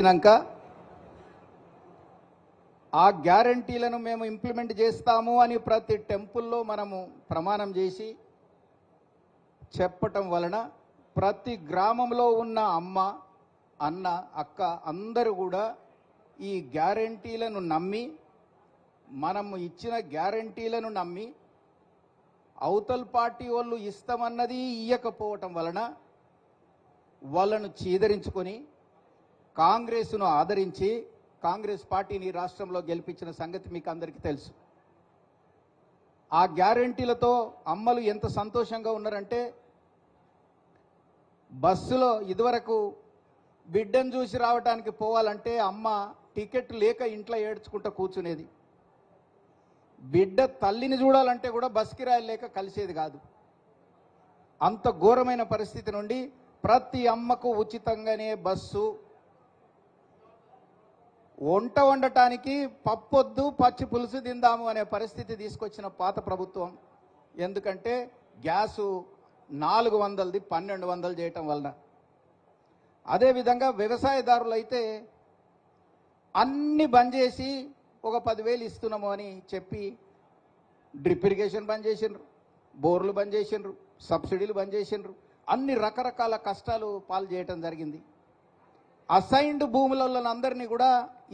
వచ్చినాక ఆ గ్యారంటీలను మేము ఇంప్లిమెంట్ చేస్తాము అని ప్రతి టెంపుల్లో మనము ప్రమాణం చేసి చెప్పటం వలన ప్రతి గ్రామంలో ఉన్న అమ్మ అన్న అక్క అందరూ కూడా ఈ గ్యారంటీలను నమ్మి మనము ఇచ్చిన గ్యారంటీలను నమ్మి అవతల పార్టీ వాళ్ళు ఇస్తామన్నది ఇయ్యకపోవటం వలన వాళ్ళను చీదరించుకొని కాంగ్రెస్ను ఆదరించి కాంగ్రెస్ పార్టీని రాష్ట్రంలో గెలిపించిన సంగతి మీకు అందరికీ తెలుసు. ఆ గ్యారంటీలతో అమ్మలు ఎంత సంతోషంగా ఉన్నారంటే బస్సులో ఇదివరకు బిడ్డను చూసి రావడానికి పోవాలంటే అమ్మ టికెట్ లేక ఇంట్లో ఏడ్చుకుంటూ కూర్చునేది. బిడ్డ తల్లిని చూడాలంటే కూడా బస్ కిరాయి లేక కలిసేది కాదు. అంత ఘోరమైన పరిస్థితి నుండి ప్రతి అమ్మకు ఉచితంగానే బస్సు వంట వండటానికి పప్పొద్దు పచ్చి పులుసు తిందాము అనే పరిస్థితి తీసుకొచ్చిన పాత ప్రభుత్వం. ఎందుకంటే గ్యాసు నాలుగు వందలది పన్నెండు వందలు చేయటం వలన. అదేవిధంగా వ్యవసాయదారులు అయితే అన్ని బంద్ చేసి ఒక పదివేలు ఇస్తున్నాము అని చెప్పి డ్రిప్ ఇరిగేషన్ బంద్ చేసిండ్రు బోర్లు బంద్ చేసిండ్రు సబ్సిడీలు బంద్ చేసిండ్రు. అన్ని రకరకాల కష్టాలు పాలు చేయటం జరిగింది. అసైన్డ్ భూములలో అందరినీ కూడా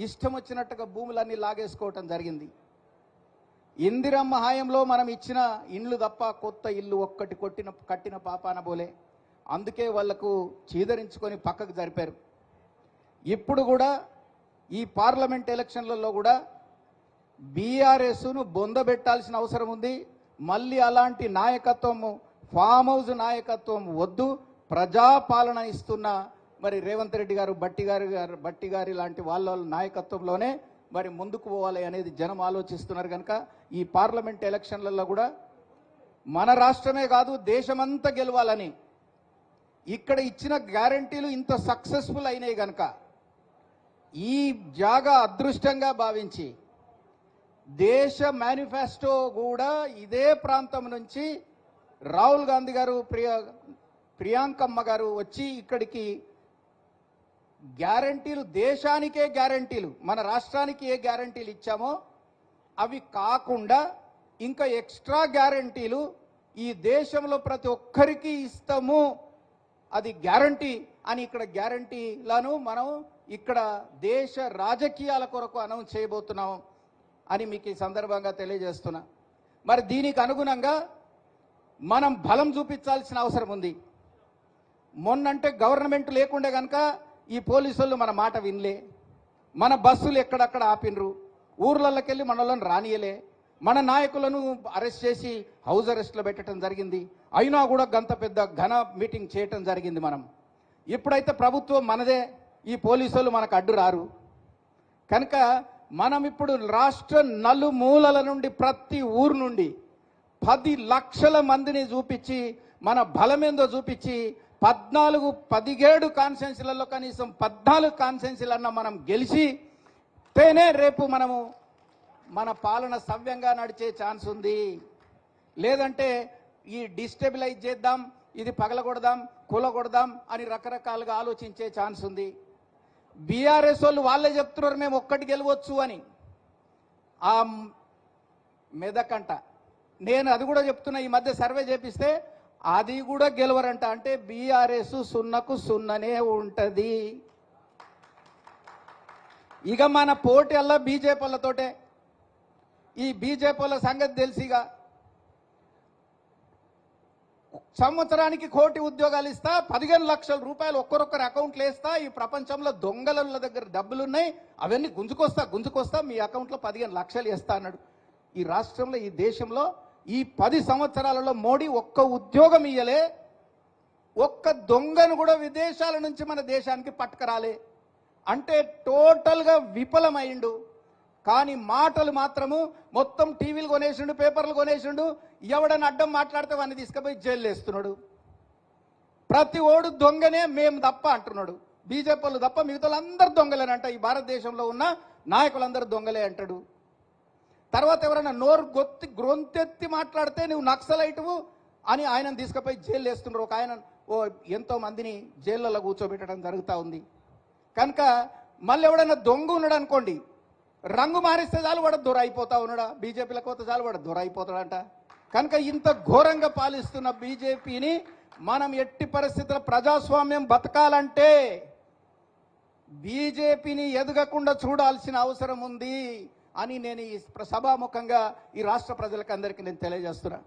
ఇష్టం వచ్చినట్టుగా భూములన్నీ లాగేసుకోవటం జరిగింది. ఇందిరమ్మ హాయంలో మనం ఇచ్చిన ఇండ్లు తప్ప కొత్త ఇల్లు ఒక్కటి కొట్టిన కట్టిన పాపాన బోలే. అందుకే వాళ్ళకు చీదరించుకొని పక్కకు జరిపారు. ఇప్పుడు కూడా ఈ పార్లమెంట్ ఎలక్షన్లలో కూడా బీఆర్ఎస్ను బొందబెట్టాల్సిన అవసరం ఉంది. మళ్ళీ అలాంటి నాయకత్వము ఫామ్ హౌస్ నాయకత్వం వద్దు. ప్రజాపాలన ఇస్తున్న మరి రేవంత్ రెడ్డి గారు బట్టి గారు గారు బట్టి గారి లాంటి వాళ్ళ నాయకత్వంలోనే మరి ముందుకు పోవాలి అనేది జనం ఆలోచిస్తున్నారు కనుక ఈ పార్లమెంట్ ఎలక్షన్లలో కూడా మన రాష్ట్రమే కాదు దేశమంతా గెలవాలని ఇక్కడ ఇచ్చిన గ్యారంటీలు ఇంత సక్సెస్ఫుల్ అయినాయి కనుక ఈ జాగా అదృష్టంగా భావించి దేశ మేనిఫెస్టో కూడా ఇదే ప్రాంతం నుంచి రాహుల్ గాంధీ గారు ప్రియ ప్రియాంకమ్మ గారు వచ్చి ఇక్కడికి గ్యారంటీలు దేశానికే గ్యారంటీలు మన రాష్ట్రానికి ఏ గ్యారంటీలు ఇచ్చామో అవి కాకుండా ఇంకా ఎక్స్ట్రా గ్యారంటీలు ఈ దేశంలో ప్రతి ఒక్కరికి ఇస్తాము. అది గ్యారంటీ అని ఇక్కడ గ్యారంటీలను మనం ఇక్కడ దేశ రాజకీయాల కొరకు అనౌన్స్ చేయబోతున్నాం అని మీకు ఈ సందర్భంగా తెలియజేస్తున్నా. మరి దీనికి అనుగుణంగా మనం బలం చూపించాల్సిన అవసరం ఉంది. మొన్నంటే గవర్నమెంట్ లేకుండే కనుక ఈ పోలీసులు మన మాట వినలే. మన బస్సులు ఎక్కడక్కడ ఆపినరు ఊర్లలోకి మనలను రానియలే. మన నాయకులను అరెస్ట్ చేసి హౌస్ అరెస్ట్లో పెట్టడం జరిగింది. అయినా కూడా గంత పెద్ద ఘన మీటింగ్ చేయటం జరిగింది మనం. ఇప్పుడైతే ప్రభుత్వం మనదే. ఈ పోలీసులు మనకు అడ్డు రారు. కనుక మనం ఇప్పుడు రాష్ట్ర నలుమూలల నుండి ప్రతి ఊరు నుండి పది లక్షల మందిని చూపించి మన బలమేందో చూపించి పద్నాలుగు పదిహేడు కాన్స్టెన్సీలలో కనీసం పద్నాలుగు కాన్స్టెన్సీలన్నా మనం గెలిచి తేనే రేపు మనము మన పాలన సవ్యంగా నడిచే ఛాన్స్ ఉంది. లేదంటే ఈ డిస్టెబిలైజ్ చేద్దాం ఇది పగలగొడదాం కూలగొడదాం అని రకరకాలుగా ఆలోచించే ఛాన్స్ ఉంది. బీఆర్ఎస్ వాళ్ళు వాళ్ళే చెప్తున్నారు మేము ఒక్కటి గెలవచ్చు అని. ఆ మెదకంట. నేను అది కూడా చెప్తున్నా ఈ మధ్య సర్వే చేపిస్తే అది కూడా గెలవరంట. అంటే బీఆర్ఎస్ సున్నకు సున్ననే ఉంటుంది. ఇక మన పోటీ అల్లా బీజేపీలతోటే. ఈ బీజేపీల సంగతి తెలిసిగా సంవత్సరానికి కోటి ఉద్యోగాలు ఇస్తా పదిహేను లక్షల రూపాయలు ఒక్కరొక్కరి అకౌంట్లు వేస్తా ఈ ప్రపంచంలో దొంగల దగ్గర డబ్బులు ఉన్నాయి అవన్నీ గుంజుకొస్తా గుంజుకొస్తా మీ అకౌంట్లో పదిహేను లక్షలు వేస్తా అన్నాడు. ఈ రాష్ట్రంలో ఈ దేశంలో ఈ పది సంవత్సరాలలో మోడీ ఒక్క ఉద్యోగం ఇయ్యలే ఒక్క దొంగను కూడా విదేశాల నుంచి మన దేశానికి పట్టుకరాలే. అంటే టోటల్గా విఫలమైండు. కానీ మాటలు మాత్రము మొత్తం టీవీలు కొనేసిండు పేపర్లు కొనేసిండు ఎవడని అడ్డం మాట్లాడితే వాడిని తీసుకుపోయి జైలు వేస్తున్నాడు ప్రతి ఓడు దొంగనే మేము తప్ప అంటున్నాడు. బీజేపీ వాళ్ళు తప్ప మిగతా అందరు దొంగలేనంట. ఈ భారతదేశంలో ఉన్న నాయకులందరూ దొంగలే అంటాడు. తర్వాత ఎవరైనా నోరు గొత్తి గ్రొంతెత్తి మాట్లాడితే నువ్వు నక్సలైటువు అని ఆయనను తీసుకుపోయి జైలు వేస్తున్నారు ఒక ఆయన ఓ ఎంతో మందిని జైళ్ళలో కూర్చోబెట్టడం జరుగుతూ ఉంది. కనుక మళ్ళీ ఎవడైనా దొంగ ఉన్నాడు అనుకోండి రంగు మారిస్తే చాలు వాడు దొర అయిపోతా ఉన్నాడా? బీజేపీలకు పోతే చాలు వాడు దొర అయిపోతాడంట కనుక ఇంత ఘోరంగా పాలిస్తున్న బీజేపీని మనం ఎట్టి పరిస్థితుల ప్రజాస్వామ్యం బతకాలంటే బీజేపీని ఎదగకుండా చూడాల్సిన అవసరం ఉంది. అని నేను ఈ సభాముఖంగా ఈ రాష్ట్ర ప్రజలకు అందరికీ నేను తెలియజేస్తున్నా.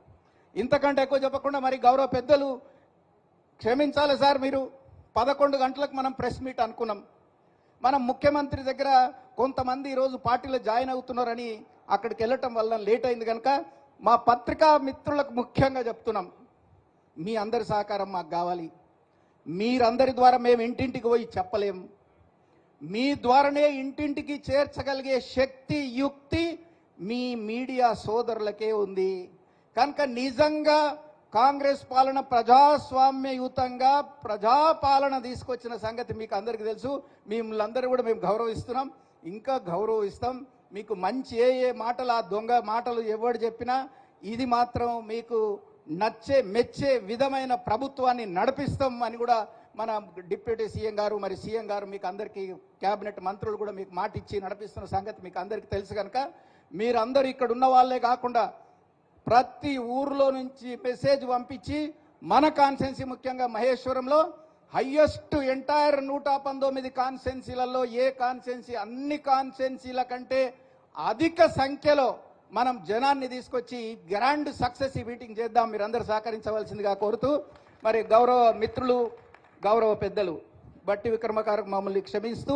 ఇంతకంటే ఎక్కువ చెప్పకుండా మరి గౌరవ పెద్దలు క్షమించాలి సార్ మీరు. పదకొండు గంటలకు మనం ప్రెస్ మీట్ అనుకున్నాం. మనం ముఖ్యమంత్రి దగ్గర కొంతమంది ఈరోజు పార్టీలో జాయిన్ అవుతున్నారని అక్కడికి వెళ్ళటం వల్ల లేట్ అయింది కనుక మా పత్రికా మిత్రులకు ముఖ్యంగా చెప్తున్నాం. మీ అందరి సహకారం మాకు కావాలి. మీరందరి ద్వారా మేము ఇంటింటికి పోయి చెప్పలేం. మీ ద్వారానే ఇంటింటికి చేర్చగలిగే శక్తి యుక్తి మీ మీడియా సోదరులకే ఉంది. కనుక నిజంగా కాంగ్రెస్ పాలన ప్రజాస్వామ్యయుతంగా ప్రజాపాలన తీసుకొచ్చిన సంగతి మీకు అందరికీ తెలుసు. మిమ్మల్ని అందరూ కూడా మేము గౌరవిస్తున్నాం. ఇంకా గౌరవిస్తాం. మీకు మంచి ఏ ఏ మాటలు ఆ దొంగ మాటలు ఎవడు చెప్పినా ఇది మాత్రం మీకు నచ్చే మెచ్చే విధమైన ప్రభుత్వాన్ని నడిపిస్తాం అని కూడా మన డిప్యూటీ సీఎం గారు మరి సీఎం గారు మీకు అందరికీ కేబినెట్ మంత్రులు కూడా మీకు మాట ఇచ్చి నడిపిస్తున్న సంగతి మీకు అందరికీ తెలుసు కనుక మీరందరూ ఇక్కడ ఉన్న వాళ్ళే కాకుండా ప్రతి ఊర్లో నుంచి మెసేజ్ పంపించి మన కాన్సెన్సీ ముఖ్యంగా మహేశ్వరంలో హయ్యెస్ట్ ఎంటైర్ నూట పంతొమ్మిది కాన్సెన్సీలలో ఏ కాన్సెన్సీ అన్ని కాన్సెన్సీల కంటే అధిక సంఖ్యలో మనం జనాన్ని తీసుకొచ్చి గ్రాండ్ సక్సెస్ ఈ మీటింగ్ చేద్దాం మీరందరూ సహకరించవలసిందిగా కోరుతూ మరి గౌరవ మిత్రులు గౌరవ పెద్దలు బట్టి విక్రమకారకు మమ్మల్ని క్షమిస్తూ